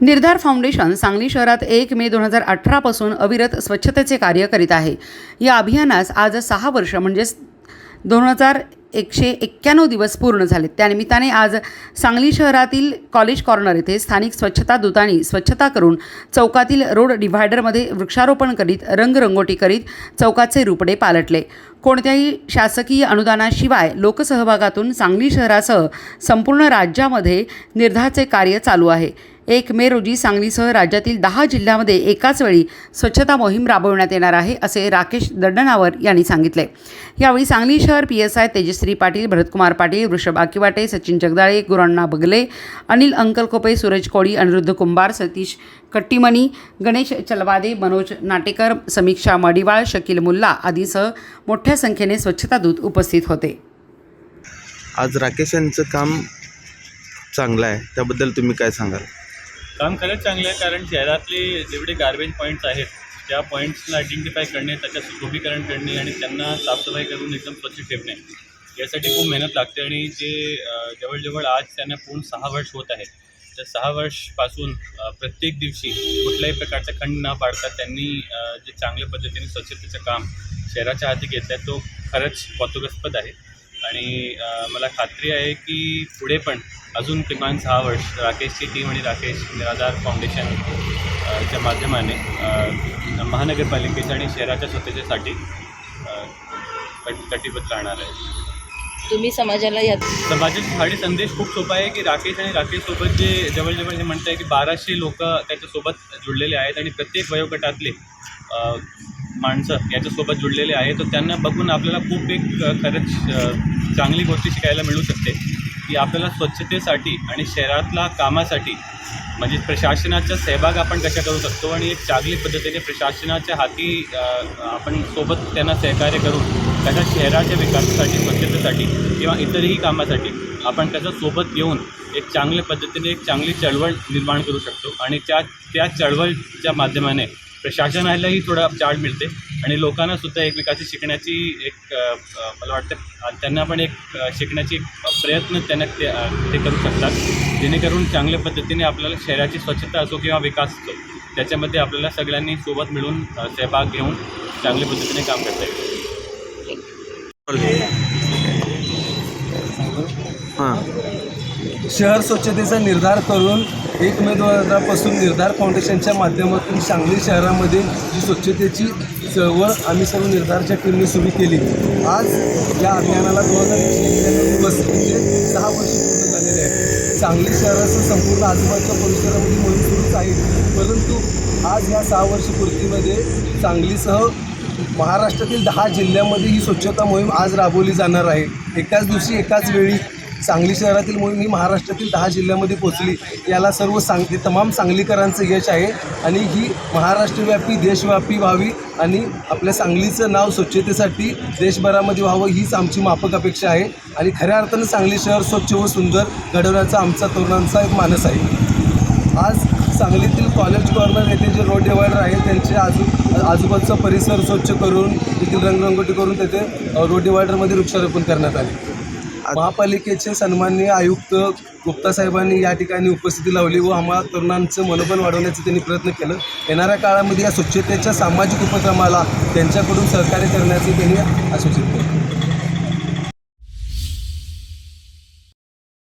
निर्धार फाउंडेशन सांगली शहरात एक मे दोन हजार अठरापासून अविरत स्वच्छतेचे कार्य करीत आहे. या अभियानास आज सहा वर्ष म्हणजेच दोन हजार एकशे एक्क्याण्णव दिवस पूर्ण झाले त्यानिमित्ताने आज सांगली शहरातील कॉलेज कॉर्नर येथे स्थानिक स्वच्छता दूतांनी स्वच्छता करून चौकातील रोड डिव्हायडरमध्ये वृक्षारोपण करीत रंगरंगोटी करीत चौकाचे रुपडे पालटले. कोणत्याही शासकीय अनुदानाशिवाय लोकसहभागातून सांगली शहरासह संपूर्ण राज्यामध्ये निर्धारचे कार्य चालू आहे. एक मे रोजी सांगलीसह राज्यातील दहा जिल्ह्यामध्ये एकाच वेळी स्वच्छता मोहीम राबवण्यात येणार आहे असे राकेश दंडनावर यांनी सांगितले. यावेळी सांगली शहर P S I Tejashri Patil Bharatkumar Patil Vrushabh Akiwate Sachin Jagdale गुरण्णा बगले अनिल अंकलकोपे सूरज कोळी अनिरुद्ध कुंभार सतीश कट्टीमणी गणेश चलवादे मनोज नाटेकर समीक्षा मडिवाळ शकील मुल्ला आदीसह मोठ्या संख्येने स्वच्छता दूत उपस्थित होते. आज राकेश यांचं काम चांगलं आहे. त्याबद्दल तुम्ही काय सांगाल? काम खरंच चांगलं आहे कारण शहरातले जेवढे गार्बेज पॉईंट्स आहेत त्या पॉईंट्सला आयडेंटिफाय करणे त्याच्या सुशोभीकरण करणे आणि त्यांना साफसफाई करून एकदम स्वच्छ ठेवणे. यासाठी खूप मेहनत लागते आणि जे जवळजवळ आज त्यांना पूर्ण सहा वर्ष होत आहेत त्या सहा वर्षपासून प्रत्येक दिवशी कुठल्याही प्रकारचा खंड न पाडता त्यांनी जे चांगल्या पद्धतीने स्वच्छतेचं काम शहराच्या हाती घेतलं आहे तो खरंच कौतुकास्पद आहे. आणि मला खात्री आहे की पुढे पण अजून किमान सहा वर्ष राकेशची टीम आणि राकेश निराधार फाउंडेशन च्या माध्यमाने महानगरपालिकेच्या आणि शहराच्या स्वच्छतेसाठी कट कटिबद्ध राहणार आहे. तुम्ही समाजाला यात समाजासाठी संदेश खूप सोपा आहे की राकेश आणि राकेशसोबत जे जवळजवळ हे म्हणत आहे की बाराशे लोक त्याच्यासोबत जुळलेले आहेत आणि प्रत्येक वयोगटातले माणसं याच्यासोबत जुळलेले आहेत तर त्यांना बघून आपल्याला खूप एक खरंच चांगली गोष्ट शिकायला मिळू शकते. की आपल्याला स्वच्छतेसाठी आणि शहरातला कामासाठी म्हणजे प्रशासनाचा सहभाग आपण कशा करू शकतो आणि एक चांगली पद्धतीने प्रशासनाच्या हाती आपण सोबत त्यांना सहकार्य करून त्याच्या शहराच्या विकासासाठी स्वच्छतेसाठी किंवा इतरही कामासाठी आपण त्याच्या सोबत येऊन एक चांगल्या पद्धतीने एक चांगली चळवळ निर्माण करू शकतो. आणि त्या त्या चळवळच्या माध्यमाने प्रशासनालाही थोडा चार्ज मिळते आणि लोकांना सुद्धा एकमेकाची शिकण्याची एक मला वाटतं त्यांना पण एक शिकण्याची एक प्रयत्न त्यांना ते ते करू शकतात. जेणेकरून चांगल्या पद्धतीने आपल्याला शहराची स्वच्छता असो किंवा विकास असो त्याच्यामध्ये आपल्याला सगळ्यांनी सोबत मिळून सहभाग घेऊन चांगल्या पद्धतीने काम करता येईल. हां. शहर स्वच्छतेचा निर्धार करून एक मे दोन हजारपासून निर्धार फाउंडेशनच्या माध्यमातून सांगली शहरामध्ये जी स्वच्छतेची चळवळ आम्ही सर्व निर्धारच्या टीमने सुरू केली. आज या अभियानाला दोन हजार एकशे दिवस म्हणजे सहा वर्ष पूर्ण झालेले आहे सांगली शहराचं संपूर्ण आजूबाजूच्या परिसरामध्ये मोहीम सुरूच आहे. परंतु आज या सहा वर्षपूर्तीमध्ये सांगलीसह महाराष्ट्रातील दहा जिल्ह्यामध्ये ही स्वच्छता मोहीम आज राबवली जाणार आहे. एकाच दिवशी एकाच वेळी सांगली शहरातील मोहीम ही महाराष्ट्रातील दहा जिल्ह्यामध्ये पोचली याला सर्व सांग तमाम सांगलीकरांचं यश आहे आणि ही महाराष्ट्रव्यापी देशव्यापी व्हावी आणि आपल्या सांगलीचं नाव स्वच्छतेसाठी देशभरामध्ये व्हावं हीच आमची माफक अपेक्षा आहे. आणि खऱ्या अर्थानं सांगली शहर स्वच्छ व सुंदर घडवण्याचा आमचा तरुणांचा एक मानस आहे. आज सांगलीतील कॉलेज कॉर्नर येथे जे रोड डिवायडर आहे त्यांचे आजू आजूबाजूचा परिसर स्वच्छ करून तेथील रंगरंगोटी करून तेथे रोड डिवायडरमध्ये वृक्षारोपण करण्यात आले. महापालिकेचे सन्माननीय आयुक्त गुप्ता साहेबांनी या ठिकाणी उपस्थिती लावली व आम्हाला तरुणांचं मनोबल वाढवण्याचा त्यांनी प्रयत्न केलं. येणाऱ्या काळामध्ये या स्वच्छतेच्या सामाजिक उपक्रमाला त्यांच्याकडून सहकार्य करण्याचे त्यांनी आश्वासित केलं